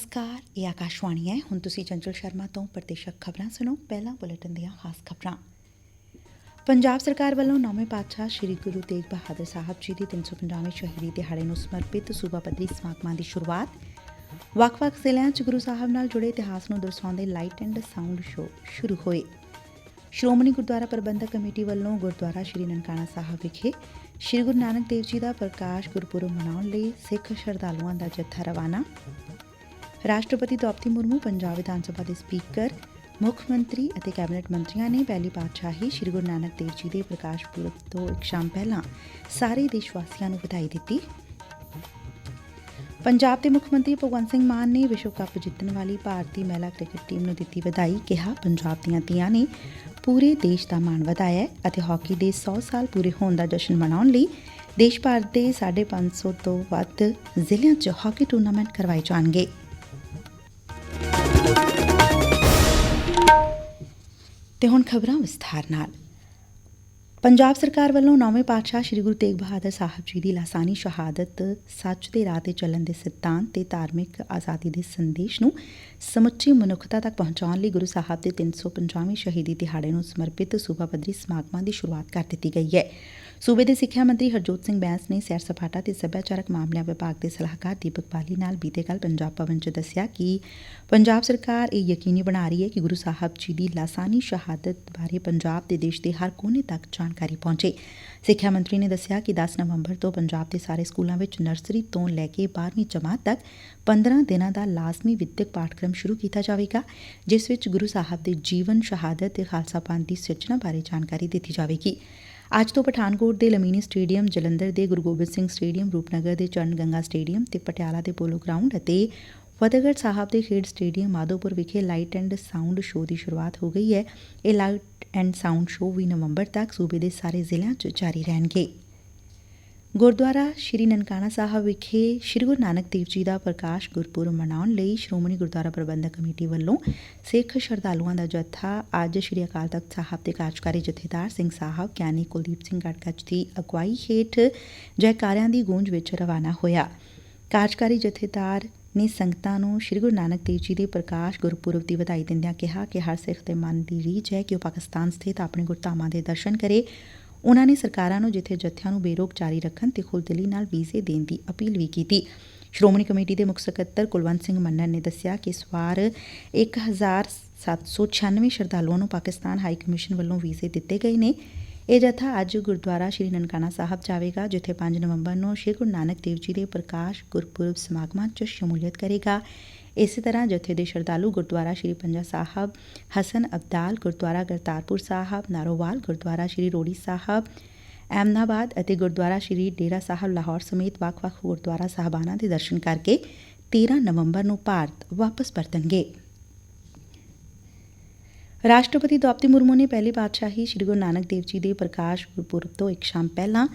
ਨਮਸਕਾਰ, ਇਹ ਆਕਾਸ਼ਵਾਣੀ ਹੈ। ਹੁਣ ਤੁਸੀਂ ਚੰਚਲ ਸ਼ਰਮਾ ਤੋਂ ਪ੍ਰਤੀਸ਼ਕ ਖਬਰਾਂ ਸੁਣੋ। ਪਹਿਲਾਂ ਬੁਲੇਟਿਨ ਦੀਆਂ ਖਾਸ ਖਬਰਾਂ। ਪੰਜਾਬ ਸਰਕਾਰ ਵੱਲੋਂ ਨੌਵੇਂ ਪਾਤਸ਼ਾਹ ਸ੍ਰੀ ਗੁਰੂ ਤੇਗ ਬਹਾਦਰ ਸਾਹਿਬ ਜੀ ਦੀ 350ਵੀਂ ਸ਼ਹੀਦੀ ਦਿਹਾੜੇ ਨੂੰ ਸਮਰਪਿਤ ਸੂਬਾ ਪੱਧਰੀ ਸਮਾਗਮਾਂ ਦੀ ਸ਼ੁਰੂਆਤ। ਵੱਖ-ਵੱਖ ਜ਼ਿਲ੍ਹਿਆਂ 'ਚ ਗੁਰੂ ਸਾਹਿਬ ਨਾਲ ਜੁੜੇ ਇਤਿਹਾਸ ਨੂੰ ਦਰਸਾਉਂਦੇ ਲਾਈਟ ਐਂਡ ਸਾਊਂਡ ਸ਼ੋਅ ਸ਼ੁਰੂ ਹੋਏ। ਸ਼੍ਰੋਮਣੀ ਗੁਰਦੁਆਰਾ ਪ੍ਰਬੰਧਕ ਕਮੇਟੀ ਵੱਲੋਂ ਗੁਰਦੁਆਰਾ ਸ਼੍ਰੀ ਨਨਕਾਣਾ ਸਾਹਿਬ ਵਿਖੇ ਸ਼੍ਰੀ ਗੁਰੂ ਨਾਨਕ ਦੇਵ ਜੀ ਦਾ ਪ੍ਰਕਾਸ਼ ਗੁਰਪੁਰਬ ਮਨਾਉਣ ਲਈ ਸਿੱਖ ਸ਼ਰਧਾਲੂਆਂ ਦਾ ਜੱਥਾ ਰਵਾਨਾ। ਰਾਸ਼ਟਰਪਤੀ ਦ੍ਰੋਪਦੀ ਮੁਰਮੂ, ਪੰਜਾਬ ਵਿਧਾਨ ਸਭਾ ਦੇ ਸਪੀਕਰ, ਮੁੱਖ ਮੰਤਰੀ ਅਤੇ ਕੈਬਨਿਟ ਮੰਤਰੀਆਂ ਨੇ ਪਹਿਲੀ ਪਾਤਸ਼ਾਹੀ ਸ੍ਰੀ ਗੁਰੂ ਨਾਨਕ ਦੇਵ ਜੀ ਦੇ ਪ੍ਰਕਾਸ਼ ਪੁਰਬ ਤੋਂ ਇੱਕ ਸ਼ਾਮ ਪਹਿਲਾਂ ਸਾਰੇ ਦੇਸ਼ ਵਾਸੀਆਂ ਨੂੰ ਵਧਾਈ ਦਿੱਤੀ। ਪੰਜਾਬ ਦੇ ਮੁੱਖ ਮੰਤਰੀ ਭਗਵੰਤ ਸਿੰਘ ਮਾਨ ਨੇ ਵਿਸ਼ਵ ਕੱਪ ਜਿੱਤਣ ਵਾਲੀ ਭਾਰਤੀ ਮਹਿਲਾ ਕ੍ਰਿਕਟ ਟੀਮ ਨੂੰ ਦਿੱਤੀ ਵਧਾਈ, ਕਿਹਾ ਪੰਜਾਬ ਦੀਆਂ ਧੀਆਂ ਨੇ ਪੂਰੇ ਦੇਸ਼ ਦਾ ਮਾਣ ਵਧਾਇਆ ਅਤੇ ਹਾਕੀ ਦੇ 100 ਸਾਲ ਪੂਰੇ ਹੋਣ ਦਾ ਜਸ਼ਨ ਮਨਾਉਣ ਲਈ ਦੇਸ਼ ਭਰ ਦੇ 550 ਤੋਂ ਵੱਧ ਜ਼ਿਲ੍ਹਿਆਂ 'ਚ ਹਾਕੀ ਟੂਰਨਾਮੈਂਟ ਕਰਵਾਏ ਜਾਣਗੇ। ਤੇ ਹੁਣ ਖਬਰਾਂ ਵਿਸਥਾਰ ਨਾਲ। ਪੰਜਾਬ ਸਰਕਾਰ ਵੱਲੋਂ ਨੌਵੇਂ ਪਾਤਸ਼ਾਹ ਸ੍ਰੀ ਗੁਰੂ ਤੇਗ ਬਹਾਦਰ ਸਾਹਿਬ ਜੀ ਦੀ ਲਾਸਾਨੀ ਸ਼ਹਾਦਤ ਸੱਚ ਦੇ ਰਾਹ ਤੇ ਚੱਲਣ ਦੇ ਸਿਧਾਂਤ ਤੇ ਧਾਰਮਿਕ ਆਜ਼ਾਦੀ ਦੇ ਸੰਦੇਸ਼ ਨੂੰ ਸਮੁੱਚੀ ਮਨੁੱਖਤਾ ਤੱਕ ਪਹੁੰਚਾਉਣ ਲਈ ਗੁਰੂ ਸਾਹਿਬ ਦੇ 350ਵੀਂ ਸ਼ਹੀਦੀ ਦਿਹਾੜੇ ਨੂੰ ਸਮਰਪਿਤ ਸੂਬਾ ਪੱਧਰੀ ਸਮਾਗਮਾਂ ਦੀ ਸ਼ੁਰੂਆਤ ਕਰ ਦਿੱਤੀ ਗਈ ਹੈ। ਸੂਬੇ ਦੇ ਸਿੱਖਿਆ ਮੰਤਰੀ ਹਰਜੋਤ ਸਿੰਘ ਬੈਂਸ ਨੇ ਸੈਰ ਸਪਾਟਾ ਤੇ ਸੱਭਿਆਚਾਰਕ ਮਾਮਲਿਆਂ ਵਿਭਾਗ ਦੇ ਸਲਾਹਕਾਰ ਦੀਪਕ ਬਾਲੀ ਨਾਲ ਬੀਤੇ ਕੱਲ ਪੰਜਾਬ ਭਵਨ 'ਚ ਦੱਸਿਆ ਕਿ ਪੰਜਾਬ ਸਰਕਾਰ ਇਹ ਯਕੀਨੀ ਬਣਾ ਰਹੀ ਹੈ ਕਿ ਗੁਰੂ ਸਾਹਿਬ ਜੀ ਦੀ ਲਾਸਾਨੀ ਸ਼ਹਾਦਤ ਬਾਰੇ ਪੰਜਾਬ ਦੇ ਦੇਸ਼ ਦੇ ਹਰ ਕੋਨੇ ਤੱਕ ਜਾਣਕਾਰੀ ਪਹੁੰਚੇ। ਸਿੱਖਿਆ ਮੰਤਰੀ ਨੇ ਦੱਸਿਆ ਕਿ 10 ਨਵੰਬਰ ਤੋਂ ਪੰਜਾਬ ਦੇ ਸਾਰੇ ਸਕੂਲਾਂ ਵਿੱਚ ਨਰਸਰੀ ਤੋਂ ਲੈ ਕੇ 12ਵੀਂ ਜਮਾਤ ਤੱਕ 15 ਦਿਨਾਂ ਦਾ ਲਾਜ਼ਮੀ ਵਿੱਦਿਅਕ ਪਾਠਕ੍ਰਮ ਸ਼ੁਰੂ ਕੀਤਾ ਜਾਵੇਗਾ, ਜਿਸ ਵਿੱਚ ਗੁਰੂ ਸਾਹਿਬ ਦੇ ਜੀਵਨ, ਸ਼ਹਾਦਤ ਤੇ ਖਾਲਸਾ ਪੰਥ ਦੀ ਸਿਰਜਣਾ ਬਾਰੇ ਜਾਣਕਾਰੀ ਦਿੱਤੀ ਜਾਵੇਗੀ। ਅੱਜ ਤੋਂ ਪਠਾਨਕੋਟ ਦੇ ਲਮੀਨੀ ਸਟੇਡੀਅਮ, ਜਲੰਧਰ ਦੇ ਗੁਰੂ ਗੋਬਿੰਦ ਸਿੰਘ ਸਟੇਡੀਅਮ, ਰੂਪਨਗਰ ਦੇ ਚਰਨ ਗੰਗਾ ਸਟੇਡੀਅਮ ਤੇ ਪਟਿਆਲਾ ਦੇ ਪੋਲੋ ਗਰਾਊਂਡ ਅਤੇ ਫਤਿਹਗੜ੍ਹ ਸਾਹਿਬ ਦੇ ਖੇਡ ਸਟੇਡੀਅਮ ਮਾਧੋਪੁਰ ਵਿਖੇ ਲਾਈਟ ਐਂਡ ਸਾਊਂਡ ਸ਼ੋਅ ਦੀ ਸ਼ੁਰੂਆਤ ਹੋ ਗਈ ਹੈ। ਇਹ ਲਾਈਟ ਐਂਡ ਸਾਊਂਡ ਸ਼ੋਅ ਵੀ ਨਵੰਬਰ ਤੱਕ ਸੂਬੇ ਦੇ ਸਾਰੇ ਜ਼ਿਲ੍ਹਿਆਂ 'ਚ ਜਾਰੀ ਰਹਿਣਗੇ। ਗੁਰਦੁਆਰਾ ਸ਼੍ਰੀ ਨਨਕਾਣਾ ਸਾਹਿਬ ਵਿਖੇ ਸ਼੍ਰੀ ਗੁਰੂ ਨਾਨਕ ਦੇਵ ਜੀ ਦਾ ਪ੍ਰਕਾਸ਼ ਗੁਰਪੁਰਬ ਮਨਾਉਣ ਲਈ ਸ਼੍ਰੋਮਣੀ ਗੁਰਦੁਆਰਾ ਪ੍ਰਬੰਧਕ ਕਮੇਟੀ ਵੱਲੋਂ ਸਿੱਖ ਸ਼ਰਧਾਲੂਆਂ ਦਾ ਜੱਥਾ ਅੱਜ ਸ਼੍ਰੀ ਅਕਾਲ ਤਖਤ ਸਾਹਿਬ ਦੇ ਕਾਰਜਕਾਰੀ ਜਥੇਦਾਰ ਸਿੰਘ ਸਾਹਿਬ, ਗਿਆਨੀ ਕੁਲਦੀਪ ਸਿੰਘ ਗੜਗੱਜ ਦੀ ਅਗਵਾਈ ਹੇਠ ਜੈਕਾਰਿਆਂ ਦੀ ਗੂੰਜ ਵਿੱਚ ਰਵਾਨਾ ਹੋਇਆ। ਕਾਰਜਕਾਰੀ ਜਥੇਦਾਰ ਨੇ ਸੰਗਤਾਂ ਨੂੰ ਸ਼੍ਰੀ ਗੁਰੂ ਨਾਨਕ ਦੇਵ ਜੀ ਦੇ ਪ੍ਰਕਾਸ਼ ਗੁਰਪੁਰਬ ਦੀ ਵਧਾਈ ਦਿੰਦਿਆਂ ਕਿਹਾ ਕਿ ਹਰ ਸਿੱਖ ਦੇ ਮਨ ਦੀ ਰੀਝ ਹੈ ਕਿ ਉਹ ਪਾਕਿਸਤਾਨ ਸਥਿਤ ਆਪਣੇ ਗੁਰਧਾਮਾਂ ਦੇ ਦਰਸ਼ਨ ਕਰੇ। ਉਨ੍ਹਾਂ ਨੇ ਸਰਕਾਰਾਂ ਨੂੰ ਜਿੱਥੇ ਜੱਥਿਆਂ ਨੂੰ ਬੇਰੋਕ ਜਾਰੀ ਰੱਖਣ ਤੇ ਖੁੱਲ੍ਹਦਿਲੀ ਨਾਲ ਵੀਜ਼ੇ ਦੇਣ ਦੀ ਅਪੀਲ ਵੀ ਕੀਤੀ। ਸ਼੍ਰੋਮਣੀ ਕਮੇਟੀ ਦੇ ਮੁੱਖ ਸਕੱਤਰ ਕੁਲਵੰਤ ਸਿੰਘ ਮੰਨਣ ਨੇ ਦੱਸਿਆ ਕਿ ਇਸ ਵਾਰ 1796 ਸ਼ਰਧਾਲੂਆਂ ਨੂੰ ਪਾਕਿਸਤਾਨ ਹਾਈ ਕਮਿਸ਼ਨ ਵੱਲੋਂ ਵੀਜ਼ੇ ਦਿੱਤੇ ਗਏ ਨੇ। ਇਹ ਜਥਾ ਅੱਜ ਗੁਰਦੁਆਰਾ ਸ਼੍ਰੀ ਨਨਕਾਣਾ ਸਾਹਿਬ ਜਾਵੇਗਾ, ਜਿੱਥੇ 5 ਨਵੰਬਰ ਨੂੰ ਸ਼੍ਰੀ ਗੁਰੂ ਨਾਨਕ ਦੇਵ ਜੀ ਦੇ ਪ੍ਰਕਾਸ਼ ਗੁਰਪੁਰਬ ਸਮਾਗਮਾਂ 'ਚ ਸ਼ਮੂਲੀਅਤ ਕਰੇਗਾ। ਇਸੇ ਤਰ੍ਹਾਂ ਜਥੇ ਦੇ ਸ਼ਰਧਾਲੂ ਗੁਰਦੁਆਰਾ ਸ਼੍ਰੀ ਪੰਜਾ ਸਾਹਿਬ, ਹਸਨ ਅਬਦਾਲ ਗੁਰਦੁਆਰਾ, ਕਰਤਾਰਪੁਰ ਸਾਹਿਬ, ਨਾਰੋਵਾਲ ਗੁਰਦੁਆਰਾ ਸ਼੍ਰੀ ਰੋੜੀ ਸਾਹਿਬ ਐਮਨਾਬਾਦ ਅਤੇ ਗੁਰਦੁਆਰਾ ਸ਼੍ਰੀ ਡੇਰਾ ਸਾਹਿਬ ਲਾਹੌਰ ਸਮੇਤ ਵੱਖ-ਵੱਖ ਗੁਰਦੁਆਰਾ ਸਾਹਿਬਾਨਾਂ ਦੇ ਦਰਸ਼ਨ ਕਰਕੇ 13 ਨਵੰਬਰ ਨੂੰ ਭਾਰਤ ਵਾਪਸ ਪਰਤਣਗੇ। ਰਾਸ਼ਟਰਪਤੀ ਦ੍ਰੌਪਦੀ ਮੁਰਮੂ ਨੇ ਪਹਿਲੀ ਪਾਤਸ਼ਾਹੀ ਸ੍ਰੀ ਗੁਰੂ ਨਾਨਕ ਦੇਵ ਜੀ ਦੇ ਪ੍ਰਕਾਸ਼ ਗੁਰਪੁਰਬ ਤੋਂ ਇੱਕ ਸ਼ਾਮ ਪਹਿਲਾਂ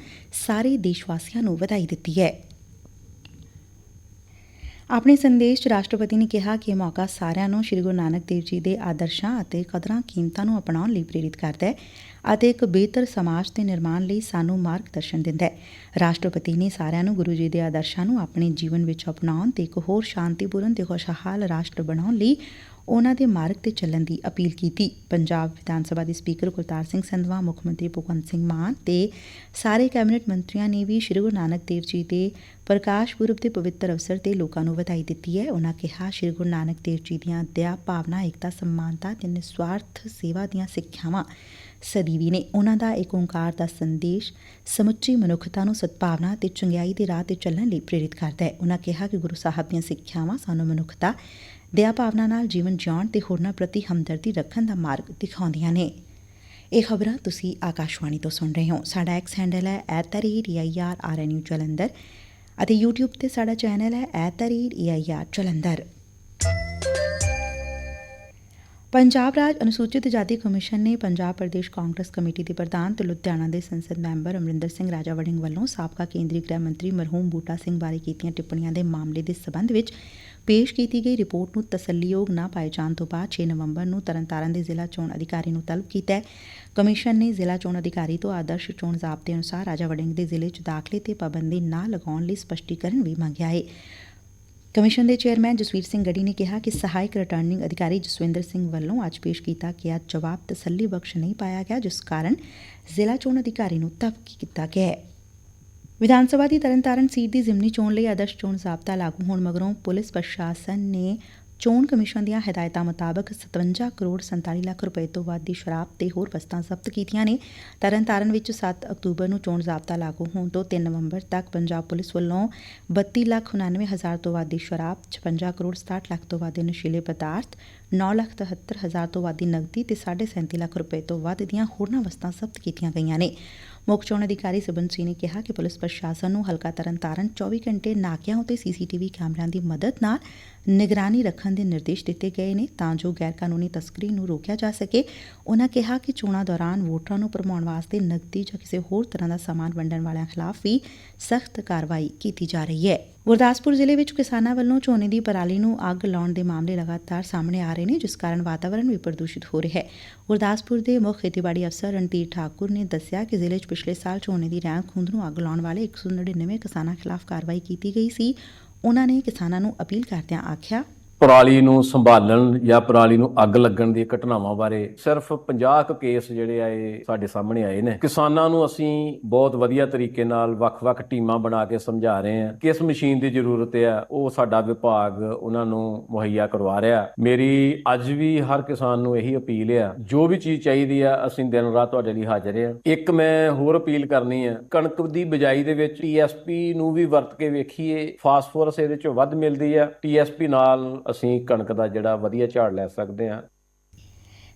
ਸਾਰੇ ਦੇਸ਼ ਵਾਸੀਆਂ ਨੂੰ ਵਧਾਈ ਦਿੱਤੀ ਹੈ। ਆਪਣੇ ਸੰਦੇਸ਼ 'ਚ ਰਾਸ਼ਟਰਪਤੀ ਨੇ ਕਿਹਾ ਕਿ ਇਹ ਮੌਕਾ ਸਾਰਿਆਂ ਨੂੰ ਸ੍ਰੀ ਗੁਰੂ ਨਾਨਕ ਦੇਵ ਜੀ ਦੇ ਆਦਰਸ਼ਾਂ ਅਤੇ ਕਦਰਾਂ ਕੀਮਤਾਂ ਨੂੰ ਅਪਣਾਉਣ ਲਈ ਪ੍ਰੇਰਿਤ ਕਰਦਾ ਹੈ ਅਤੇ ਇੱਕ ਬਿਹਤਰ ਸਮਾਜ ਦੇ ਨਿਰਮਾਣ ਲਈ ਸਾਨੂੰ ਮਾਰਗਦਰਸ਼ਨ ਦਿੰਦਾ ਹੈ। ਰਾਸ਼ਟਰਪਤੀ ਨੇ ਸਾਰਿਆਂ ਨੂੰ ਗੁਰੂ ਜੀ ਦੇ ਆਦਰਸ਼ਾਂ ਨੂੰ ਆਪਣੇ ਜੀਵਨ ਵਿੱਚ ਅਪਣਾਉਣ ਤੇ ਇੱਕ ਹੋਰ ਸ਼ਾਂਤੀਪੂਰਨ ਤੇ ਖੁਸ਼ਹਾਲ ਰਾਸ਼ਟਰ ਬਣਾਉਣ ਲਈ ਉਨ੍ਹਾਂ ਦੇ ਮਾਰਗ ਤੇ ਚੱਲਣ ਦੀ ਅਪੀਲ ਕੀਤੀ। ਪੰਜਾਬ ਵਿਧਾਨ ਸਭਾ ਦੇ ਸਪੀਕਰ ਗੁਰਤਾਰ ਸਿੰਘ ਸੰਧਵਾ, ਮੁੱਖ ਮੰਤਰੀ ਭਗਵੰਤ ਸਿੰਘ ਮਾਨ ਤੇ ਸਾਰੇ ਕੈਬਨਿਟ ਮੰਤਰੀਆਂ ਨੇ ਵੀ ਸ੍ਰੀ ਗੁਰੂ ਨਾਨਕ ਦੇਵ ਜੀ ਦੇ ਪ੍ਰਕਾਸ਼ ਪੁਰਬ ਦੇ ਪਵਿੱਤਰ ਅਵਸਰ ਤੇ ਲੋਕਾਂ ਨੂੰ ਵਧਾਈ ਦਿੱਤੀ ਹੈ। ਉਨ੍ਹਾਂ ਕਿਹਾ, ਸ੍ਰੀ ਗੁਰੂ ਨਾਨਕ ਦੇਵ ਜੀ ਦੀਆਂ ਦਇਆ, ਭਾਵਨਾ, ਏਕਤਾ, ਸਮਾਨਤਾ ਤੇ ਨਿਸਵਾਰਥ ਸੇਵਾ ਦੀਆਂ ਸਿੱਖਿਆਵਾਂ ਸਦੀਵੀ ਨੇ। ਉਹਨਾਂ ਦਾ ਇੱਕ ਓੰਕਾਰ ਦਾ ਸੰਦੇਸ਼ ਸਮੁੱਚੀ ਮਨੁੱਖਤਾ ਨੂੰ ਸਦਭਾਵਨਾ ਤੇ ਚੰਗਿਆਈ ਦੇ ਰਾਹ ਤੇ ਚੱਲਣ ਲਈ ਪ੍ਰੇਰਿਤ ਕਰਦਾ ਹੈ। ਉਹਨਾਂ ਕਿਹਾ ਕਿ ਗੁਰੂ ਸਾਹਿਬ ਦੀਆਂ ਸਿੱਖਿਆਵਾਂ ਸਾਨੂੰ ਮਨੁੱਖਤਾ ਦਇਆ ਭਾਵਨਾ ਨਾਲ ਜੀਵਨ ਜਿਉਣ ਤੇ ਹੋਰਨਾਂ ਪ੍ਰਤੀ ਹਮਦਰਦੀ ਰੱਖਣ ਦਾ ਮਾਰਗ ਦਿਖਾਉਂਦੀਆਂ ਨੇ। ਇਹ ਖਬਰਾਂ ਤੁਸੀਂ ਆਕਾਸ਼ਵਾਣੀ ਤੋਂ ਸੁਣ ਰਹੇ ਹੋ। ਸਾਡਾ ਐਕਸ ਹੈਂਡਲ ਹੈ @eirrnu ਜਲੰਧਰ ਅਤੇ YouTube ਤੇ ਸਾਡਾ ਚੈਨਲ ਹੈ @eir ਜਲੰਧਰ। ਪੰਜਾਬ ਰਾਜ ਅਨੁਸੂਚਿਤ ਜਾਤੀ ਕਮਿਸ਼ਨ ਨੇ ਪੰਜਾਬ ਪ੍ਰਦੇਸ਼ ਕਾਂਗਰਸ ਕਮੇਟੀ ਦੇ ਪ੍ਰਧਾਨ ਤੇ ਲੁਧਿਆਣਾ ਦੇ ਸੰਸਦ ਮੈਂਬਰ ਅਮਰਿੰਦਰ ਸਿੰਘ ਰਾਜਾ ਵੜਿੰਗ ਵੱਲੋਂ ਸਾਬਕਾ ਕੇਂਦਰੀ ਗ੍ਰਹਿ ਮੰਤਰੀ ਮਰਹੂਮ ਬੂਟਾ ਸਿੰਘ ਬਾਰੇ ਕੀਤੀਆਂ ਟਿੱਪਣੀਆਂ ਦੇ ਮਾਮਲੇ ਦੇ ਸਬੰਧ ਵਿੱਚ ਪੇਸ਼ ਕੀਤੀ ਗਈ ਰਿਪੋਰਟ ਨੂੰ ਤਸੱਲੀਯੋਗ ਨਾ ਪਾਏ ਜਾਣ ਤੋਂ ਬਾਅਦ 6 ਨਵੰਬਰ ਨੂੰ ਤਰਨਤਾਰਨ ਦੇ ਜ਼ਿਲ੍ਹਾ ਚੋਣ ਅਧਿਕਾਰੀ ਨੂੰ ਤਲਬ ਕੀਤਾ ਕਮਿਸ਼ਨ ਨੇ ਜ਼ਿਲ੍ਹਾ ਚੋਣ ਅਧਿਕਾਰੀ ਤੋਂ ਆਦਰਸ਼ ਚੋਣ ਜ਼ਾਬਤੇ ਅਨੁਸਾਰ ਰਾਜਾ ਵੜਿੰਗ ਦੇ ਜ਼ਿਲ੍ਹੇ 'ਚ ਦਾਖਲੇ ਤੇ ਪਾਬੰਦੀ ਨਾ ਲਗਾਉਣ ਲਈ ਸਪਸ਼ਟੀਕਰਨ ਵੀ ਮੰਗਿਆ ਹੈ। ਕਮਿਸ਼ਨ ਦੇ ਚੇਅਰਮੈਨ ਜਸਵੀਰ ਸਿੰਘ ਗੜੀ ਨੇ ਕਿਹਾ ਕਿ ਸਹਾਇਕ ਰਿਟਰਨਿੰਗ ਅਧਿਕਾਰੀ ਜਸਵਿੰਦਰ ਸਿੰਘ ਵੱਲੋਂ ਅੱਜ ਪੇਸ਼ ਕੀਤਾ ਗਿਆ ਜਵਾਬ ਤਸੱਲੀ ਬਖਸ਼ ਨਹੀਂ ਪਾਇਆ ਗਿਆ, ਜਿਸ ਕਾਰਨ ਜ਼ਿਲ੍ਹਾ ਚੋਣ ਅਧਿਕਾਰੀ ਨੂੰ ਤਬਕੀ ਕੀਤਾ ਗਿਆ ਹੈ। ਵਿਧਾਨ ਸਭਾ ਦੀ ਤਰਨਤਾਰਨ ਸੀਟ ਦੀ ਜ਼ਿਮਨੀ ਚੋਣ ਲਈ ਆਦਰਸ਼ ਚੋਣ ਜ਼ਾਬਤਾ ਲਾਗੂ ਹੋਣ ਮਗਰੋਂ ਪੁਲਿਸ ਪ੍ਰਸ਼ਾਸਨ ਨੇ ਚੋਣ ਕਮਿਸ਼ਨ ਦੀਆਂ ਹਦਾਇਤਾਂ ਮੁਤਾਬਕ 57 ਕਰੋੜ 47 ਲੱਖ ਰੁਪਏ ਤੋਂ ਵੱਧ ਦੀ ਸ਼ਰਾਬ ਤੇ ਹੋਰ ਵਸਤਾਂ ਜ਼ਬਤ ਕੀਤੀਆਂ ਨੇ। ਤਰਨਤਾਰਨ ਵਿੱਚ 7 ਅਕਤੂਬਰ ਨੂੰ ਚੋਣ ਜ਼ਾਬਤਾ ਲਾਗੂ ਹੋਣ ਤੋਂ 3 ਨਵੰਬਰ ਤੱਕ ਪੰਜਾਬ ਪੁਲਿਸ ਵੱਲੋਂ 32 ਲੱਖ 99 ਹਜ਼ਾਰ ਤੋਂ ਵੱਧ ਦੀ ਸ਼ਰਾਬ 56 ਕਰੋੜ 67 ਲੱਖ ਤੋਂ ਵੱਧ ਦੇ ਨਸ਼ੀਲੇ ਪਦਾਰਥ 9 ਲੱਖ 73 ਹਜ਼ਾਰ ਤੋਂ ਵੱਧ ਦੀ ਨਗਦੀ ਤੇ 37.5 ਲੱਖ ਰੁਪਏ ਤੋਂ ਵੱਧ ਦੀਆਂ ਹੋਰਨਾਂ ਵਸਤਾਂ ਜ਼ਬਤ ਕੀਤੀਆਂ ਗਈਆਂ ਨੇ। ਮੁੱਖ ਚੋਣ ਅਧਿਕਾਰੀ ਸਿਬਨ ਸਿੰਘ ਨੇ ਕਿਹਾ ਕਿ ਪੁਲਿਸ ਪ੍ਰਸ਼ਾਸਨ ਨੂੰ ਹਲਕਾ ਤਰਨਤਾਰਨ 24 ਘੰਟੇ ਨਾਕਿਆਂ ਉਤੇ ਸੀਸੀਟੀਵੀ ਕੈਮਰਿਆਂ ਦੀ ਮਦਦ ਨਾਲ ਨਿਗਰਾਨੀ ਰੱਖਣ ਦੇ ਨਿਰਦੇਸ਼ ਦਿੱਤੇ ਗਏ ਨੇ ਤਾਂ ਜੋ ਗੈਰ ਕਾਨੂੰਨੀ ਤਸਕਰੀ ਨੂੰ ਰੋਕਿਆ ਜਾ ਸਕੇ। ਉਨ੍ਹਾਂ ਕਿਹਾ ਕਿ ਚੋਣਾਂ ਦੌਰਾਨ ਵੋਟਰਾਂ ਨੂੰ ਭਰਮਾਉਣ ਵਾਸਤੇ ਨਕਦੀ ਜਾਂ ਕਿਸੇ ਹੋਰ ਤਰ੍ਹਾਂ ਦਾ ਸਾਮਾਨ ਵੰਡਣ ਵਾਲਿਆਂ ਖਿਲਾਫ ਵੀ ਸਖਤ ਕਾਰਵਾਈ ਕੀਤੀ ਜਾ ਰਹੀ ਹੈ। ਗੁਰਦਾਸਪੁਰ ਜ਼ਿਲ੍ਹੇ ਵਿੱਚ ਕਿਸਾਨਾਂ ਵੱਲੋਂ ਝੋਨੇ ਦੀ ਪਰਾਲੀ ਨੂੰ ਅੱਗ ਲਾਉਣ ਦੇ ਮਾਮਲੇ ਲਗਾਤਾਰ ਸਾਹਮਣੇ ਆ ਰਹੇ ਨੇ, ਜਿਸ ਕਾਰਨ ਵਾਤਾਵਰਣ ਵੀ ਪ੍ਰਦੂਸ਼ਿਤ ਹੋ ਰਿਹਾ ਹੈ। ਗੁਰਦਾਸਪੁਰ ਦੇ ਮੁੱਖ ਖੇਤੀਬਾੜੀ ਅਫਸਰ ਰਣਧੀਰ ਠਾਕੁਰ ਨੇ ਦੱਸਿਆ ਕਿ ਜ਼ਿਲ੍ਹੇ 'ਚ ਪਿਛਲੇ ਸਾਲ ਝੋਨੇ ਦੀ ਰਹਿੰਦ ਖੂੰਹਦ ਨੂੰ ਅੱਗ ਲਾਉਣ ਵਾਲੇ 199 ਕਿਸਾਨਾਂ ਖਿਲਾਫ ਕਾਰਵਾਈ ਕੀਤੀ ਗਈ ਸੀ। ਉਨ੍ਹਾਂ ਨੇ ਕਿਸਾਨਾਂ ਨੂੰ ਅਪੀਲ ਕਰਦਿਆਂ ਆਖਿਆ ਪਰਾਲੀ ਨੂੰ ਸੰਭਾਲਣ ਜਾਂ ਪਰਾਲੀ ਨੂੰ ਅੱਗ ਲੱਗਣ ਦੀ ਘਟਨਾਵਾਂ ਬਾਰੇ ਸਿਰਫ 50 ਕੁ ਕੇਸ ਜਿਹੜੇ ਆ ਇਹ ਸਾਡੇ ਸਾਹਮਣੇ ਆਏ ਨੇ। ਕਿਸਾਨਾਂ ਨੂੰ ਅਸੀਂ ਬਹੁਤ ਵਧੀਆ ਤਰੀਕੇ ਨਾਲ ਵੱਖ-ਵੱਖ ਟੀਮਾਂ ਬਣਾ ਕੇ ਸਮਝਾ ਰਹੇ ਹਾਂ। ਕਿਸ ਮਸ਼ੀਨ ਦੀ ਜ਼ਰੂਰਤ ਹੈ ਉਹ ਸਾਡਾ ਵਿਭਾਗ ਉਹਨਾਂ ਨੂੰ ਮੁਹੱਈਆ ਕਰਵਾ ਰਿਹਾ। ਮੇਰੀ ਅੱਜ ਵੀ ਹਰ ਕਿਸਾਨ ਨੂੰ ਇਹੀ ਅਪੀਲ ਆ, ਜੋ ਵੀ ਚੀਜ਼ ਚਾਹੀਦੀ ਆ, ਅਸੀਂ ਦਿਨ ਰਾਤ ਤੁਹਾਡੇ ਲਈ ਹਾਜ਼ਰ ਹਾਂ। ਇੱਕ ਮੈਂ ਹੋਰ ਅਪੀਲ ਕਰਨੀ ਹੈ ਕਣਕ ਦੀ ਬਿਜਾਈ ਦੇ ਵਿੱਚ ਟੀਐਸਪੀ ਨੂੰ ਵੀ ਵਰਤ ਕੇ ਵੇਖੀਏ, ਫਾਸਫੋਰਸ ਇਹਦੇ ਚੋਂ ਵੱਧ ਮਿਲਦੀ ਆ। ਟੀਐਸਪੀ ਨਾਲ ਅਸੀਂ ਕਣਕ ਦਾ ਜਿਹੜਾ ਵਧੀਆ ਝਾੜ ਲੈ ਸਕਦੇ ਹਾਂ।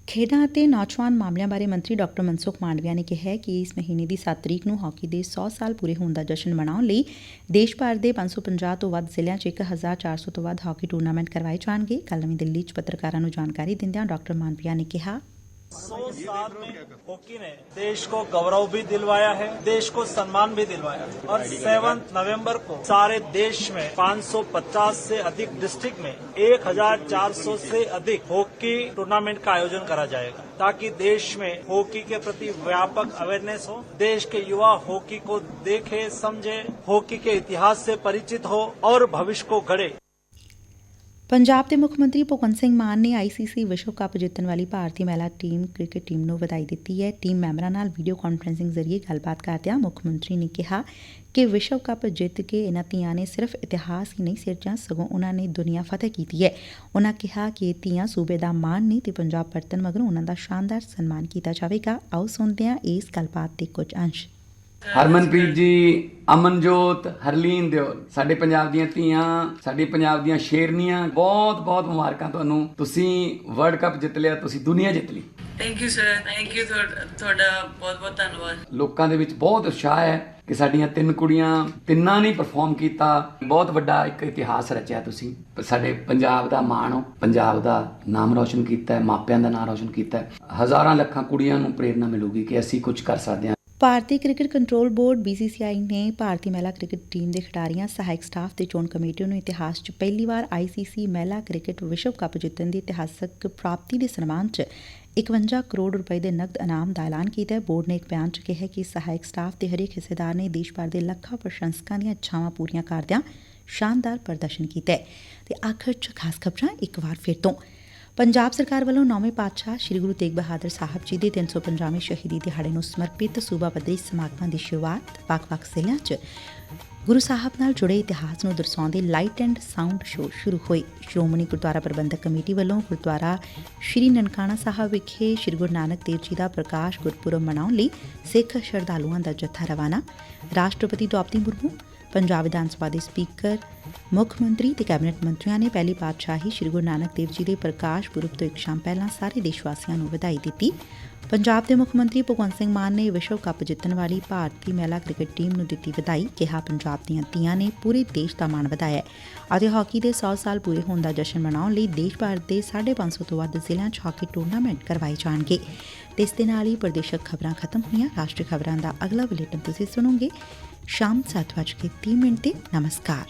ਖੇਡਾਂ ਅਤੇ ਨੌਜਵਾਨ ਮਾਮਲਿਆਂ ਬਾਰੇ ਮੰਤਰੀ ਡਾਕਟਰ ਮਨਸੁਖ ਮਾਂਡਵੀਆ ਨੇ ਕਿਹਾ ਕਿ ਇਸ ਮਹੀਨੇ ਦੀ 7 ਤਰੀਕ ਨੂੰ ਹਾਕੀ ਦੇ 100 ਸਾਲ ਪੂਰੇ ਹੋਣ ਦਾ ਜਸ਼ਨ ਮਨਾਉਣ ਲਈ ਦੇਸ਼ ਭਰ ਦੇ 550 ਤੋਂ ਵੱਧ ਜ਼ਿਲ੍ਹਿਆਂ 'ਚ 1400 ਤੋਂ ਵੱਧ ਹਾਕੀ ਟੂਰਨਾਮੈਂਟ ਕਰਵਾਏ ਜਾਣਗੇ। ਕੱਲ੍ਹ ਨਵੀਂ ਦਿੱਲੀ 'ਚ ਪੱਤਰਕਾਰਾਂ ਨੂੰ ਜਾਣਕਾਰੀ ਦਿੰਦਿਆਂ ਡਾਕਟਰ ਮਾਂਡਵੀਆ ਨੇ ਕਿਹਾ सौ साल में हॉकी ने देश को गौरव भी दिलवाया है, देश को सम्मान भी दिलवाया है। और सेवन नवंबर को सारे देश में 550 से अधिक डिस्ट्रिक्ट में 1400 से अधिक हॉकी टूर्नामेंट का आयोजन करा जाएगा, ताकि देश में हॉकी के प्रति व्यापक अवेयरनेस हो, देश के युवा हॉकी को देखे, समझे, हॉकी के इतिहास से परिचित हो और भविष्य को गढ़े। ਪੰਜਾਬ ਦੇ ਮੁੱਖ ਮੰਤਰੀ ਭਗਵੰਤ ਸਿੰਘ ਮਾਨ ਨੇ ਆਈਸੀਸੀ ਵਿਸ਼ਵ ਕੱਪ ਜਿੱਤਣ ਵਾਲੀ ਭਾਰਤੀ ਮਹਿਲਾ ਟੀਮ, ਕ੍ਰਿਕਟ ਟੀਮ ਨੂੰ ਵਧਾਈ ਦਿੱਤੀ ਹੈ। ਟੀਮ ਮੈਂਬਰਾਂ ਨਾਲ ਵੀਡੀਓ ਕਾਨਫਰੰਸਿੰਗ ਜ਼ਰੀਏ ਗੱਲਬਾਤ ਕਰਦਿਆਂ ਮੁੱਖ ਮੰਤਰੀ ਨੇ ਕਿਹਾ ਕਿ ਵਿਸ਼ਵ ਕੱਪ ਜਿੱਤ ਕੇ ਇਨ੍ਹਾਂ ਧੀਆਂ ਨੇ ਸਿਰਫ ਇਤਿਹਾਸ ਹੀ ਨਹੀਂ ਸਿਰਜਿਆ ਸਗੋਂ ਉਨ੍ਹਾਂ ਨੇ ਦੁਨੀਆ ਫਤਿਹ ਕੀਤੀ ਹੈ। ਉਨ੍ਹਾਂ ਕਿਹਾ ਕਿ ਇਹ ਧੀਆਂ ਸੂਬੇ ਦਾ ਮਾਣ ਨੇ ਤੇ ਪੰਜਾਬ ਪਰਤਨ ਮਗਰੋਂ ਉਨ੍ਹਾਂ ਦਾ ਸ਼ਾਨਦਾਰ ਸਨਮਾਨ ਕੀਤਾ ਜਾਵੇਗਾ। ਆਓ ਸੁਣਦੇ ਹਾਂ ਇਸ ਗੱਲਬਾਤ ਦੇ ਕੁਝ ਅੰਸ਼। ਹਰਮਨਪ੍ਰੀਤ ਜੀ ਅਮਨਜੋਤ ਹਰਲੀਨ ਦਿਓਲ ਸਾਡੇ ਪੰਜਾਬ ਦੀਆਂ ਧੀਆਂ ਸਾਡੇ ਪੰਜਾਬ ਦੀਆਂ ਸ਼ੇਰਨੀਆਂ ਬਹੁਤ ਬਹੁਤ ਮੁਬਾਰਕਾਂ ਤੁਹਾਨੂੰ। ਤੁਸੀਂ ਵਰਲਡ ਕੱਪ ਜਿੱਤ ਲਿਆ ਤੁਸੀਂ ਦੁਨੀਆ ਜਿੱਤ ਲਈ। Thank you sir thank you ਤੁਹਾਡਾ ਬਹੁਤ ਬਹੁਤ ਧੰਨਵਾਦ। ਲੋਕਾਂ ਦੇ ਵਿੱਚ ਬਹੁਤ ਉਤਸ਼ਾਹ ਹੈ ਕਿ ਸਾਡੀਆਂ ਤਿੰਨ ਕੁੜੀਆਂ ਤਿੰਨਾਂ ਨੇ ਪਰਫਾਰਮ ਕੀਤਾ। ਬਹੁਤ ਵੱਡਾ ਇੱਕ ਇਤਿਹਾਸ ਰਚਿਆ ਤੁਸੀਂ। ਸਾਡੇ ਪੰਜਾਬ ਦਾ ਮਾਣ ਹੋ। ਪੰਜਾਬ ਦਾ ਨਾਮ ਰੌਸ਼ਨ ਕੀਤਾ ਹੈ ਮਾਪਿਆਂ ਦਾ ਨਾਮ ਰੌਸ਼ਨ ਕੀਤਾ ਹੈ। ਹਜ਼ਾਰਾਂ ਲੱਖਾਂ ਕੁੜੀਆਂ ਨੂੰ ਪ੍ਰੇਰਣਾ ਮਿਲੂਗੀ ਕਿ ਅਸੀਂ ਕੁਝ ਕਰ ਸਕਦੇ ਹਾਂ। ਭਾਰਤੀ ਕ੍ਰਿਕਟ ਕੰਟਰੋਲ ਬੋਰਡ BCCI ਨੇ ਭਾਰਤੀ ਮਹਿਲਾ ਕ੍ਰਿਕਟ ਟੀਮ ਦੇ ਖਿਡਾਰੀਆਂ, ਸਹਾਇਕ ਸਟਾਫ ਤੇ ਚੋਣ ਕਮੇਟੀ ਨੂੰ ਇਤਿਹਾਸ 'ਚ ਪਹਿਲੀ ਵਾਰ ICC ਮਹਿਲਾ ਕ੍ਰਿਕਟ ਵਿਸ਼ਵ ਕੱਪ ਜਿੱਤਣ ਦੀ ਇਤਿਹਾਸਕ ਪ੍ਰਾਪਤੀ ਦੇ ਸਨਮਾਨ 'ਚ 51 ਕਰੋੜ ਰੁਪਏ ਦੇ ਨਕਦ ਇਨਾਮ ਦਾ ਐਲਾਨ ਕੀਤਾ ਹੈ। ਬੋਰਡ ਨੇ ਇੱਕ ਬਿਆਨ 'ਚ ਕਿਹਾ ਕਿ ਸਹਾਇਕ ਸਟਾਫ ਦੇ ਹਰੇਕ ਹਿੱਸੇਦਾਰ ਨੇ ਦੇਸ਼ ਭਰ ਦੇ ਲੱਖਾਂ ਪ੍ਰਸ਼ੰਸਕਾਂ ਦੀਆਂ ਇੱਛਾਵਾਂ ਪੂਰੀਆਂ ਕਰਦਿਆਂ ਸ਼ਾਨਦਾਰ ਪ੍ਰਦਰਸ਼ਨ ਕੀਤਾ ਹੈ। ਤੇ ਆਖਰ 'ਚ ਖਾਸ ਖਬਰਾਂ ਇੱਕ ਵਾਰ ਫਿਰ ਤੋਂ। ਪੰਜਾਬ ਸਰਕਾਰ ਵੱਲੋਂ ਨੌਵੇਂ ਪਾਤਸ਼ਾਹ ਸ੍ਰੀ ਗੁਰੂ ਤੇਗ ਬਹਾਦਰ ਸਾਹਿਬ ਜੀ ਦੇ 350ਵੇਂ ਸ਼ਹੀਦੀ ਦਿਹਾੜੇ ਨੂੰ ਸਮਰਪਿਤ ਸੂਬਾ ਪੱਧਰੀ ਸਮਾਗਮਾਂ ਦੀ ਸ਼ੁਰੂਆਤ ਵੱਖ-ਵੱਖ ਜ਼ਿਲ੍ਹਿਆਂ 'ਚ ਗੁਰੂ ਸਾਹਿਬ ਨਾਲ ਜੁੜੇ ਇਤਿਹਾਸ ਨੂੰ ਦਰਸਾਉਂਦੇ ਲਾਈਟ ਐਂਡ ਸਾਊਂਡ ਸ਼ੋਅ ਸ਼ੁਰੂ ਹੋਏ। ਸ਼੍ਰੋਮਣੀ ਗੁਰਦੁਆਰਾ ਪ੍ਰਬੰਧਕ ਕਮੇਟੀ ਵੱਲੋਂ ਗੁਰਦੁਆਰਾ ਸ਼੍ਰੀ ਨਨਕਾਣਾ ਸਾਹਿਬ ਵਿਖੇ ਸ਼੍ਰੀ ਗੁਰੂ ਨਾਨਕ ਦੇਵ ਜੀ ਦਾ ਪ੍ਰਕਾਸ਼ ਗੁਰਪੁਰਬ ਮਨਾਉਣ ਲਈ ਸਿੱਖ ਸ਼ਰਧਾਲੂਆਂ ਦਾ ਜੱਥਾ ਰਵਾਨਾ। ਰਾਸ਼ਟਰਪਤੀ ਦ੍ਰੌਪਦੀ ਮੁਰਮੂ ਪੰਜਾਬ ਵਿਧਾਨ ਸਭਾ ਦੇ ਸਪੀਕਰ, ਮੁੱਖ ਮੰਤਰੀ ਤੇ ਕੈਬਨਿਟ ਮੰਤਰੀਆਂ ਨੇ ਪਹਿਲੀ ਪਾਤਸ਼ਾਹੀ ਸ੍ਰੀ ਗੁਰੂ ਨਾਨਕ ਦੇਵ ਜੀ ਦੇ ਪ੍ਰਕਾਸ਼ ਪੁਰਬ ਤੋਂ ਇੱਕ ਸ਼ਾਮ ਪਹਿਲਾਂ ਸਾਰੇ ਦੇਸ਼ ਵਾਸੀਆਂ ਨੂੰ ਵਧਾਈ ਦਿੱਤੀ। ਪੰਜਾਬ ਦੇ ਮੁੱਖ ਮੰਤਰੀ ਭਗਵੰਤ ਸਿੰਘ ਮਾਨ ਨੇ ਵਿਸ਼ਵ ਕੱਪ ਜਿੱਤਣ ਵਾਲੀ ਭਾਰਤੀ ਮਹਿਲਾ ਕ੍ਰਿਕਟ ਟੀਮ ਨੂੰ ਦਿੱਤੀ ਵਧਾਈ, ਕਿਹਾ ਪੰਜਾਬ ਦੀਆਂ ਧੀਆਂ ਨੇ ਪੂਰੇ ਦੇਸ਼ ਦਾ ਮਾਣ ਵਧਾਇਆ ਅਤੇ ਹਾਕੀ ਦੇ 100 ਸਾਲ ਪੂਰੇ ਹੋਣ ਦਾ ਜਸ਼ਨ ਮਨਾਉਣ ਲਈ ਦੇਸ਼ ਭਰ ਦੇ 550 ਤੋਂ ਵੱਧ ਜ਼ਿਲ੍ਹਿਆਂ 'ਚ ਹਾਕੀ ਟੂਰਨਾਮੈਂਟ ਕਰਵਾਏ ਜਾਣਗੇ। ਤੇ ਇਸ ਦੇ ਨਾਲ ਹੀ ਪ੍ਰਦੇਸ਼ਕ ਖਬਰਾਂ ਖਤਮ ਹੋਈਆਂ। ਰਾਸ਼ਟਰੀ ਖਬਰਾਂ ਦਾ ਅਗਲਾ ਬੁਲੇਟਿਨ ਤੁਸੀਂ ਸੁਣੋਗੇ। ਸ਼ਾਮ 7:30 ਮਿੰਟ ਤੇ ਨਮਸਕਾਰ।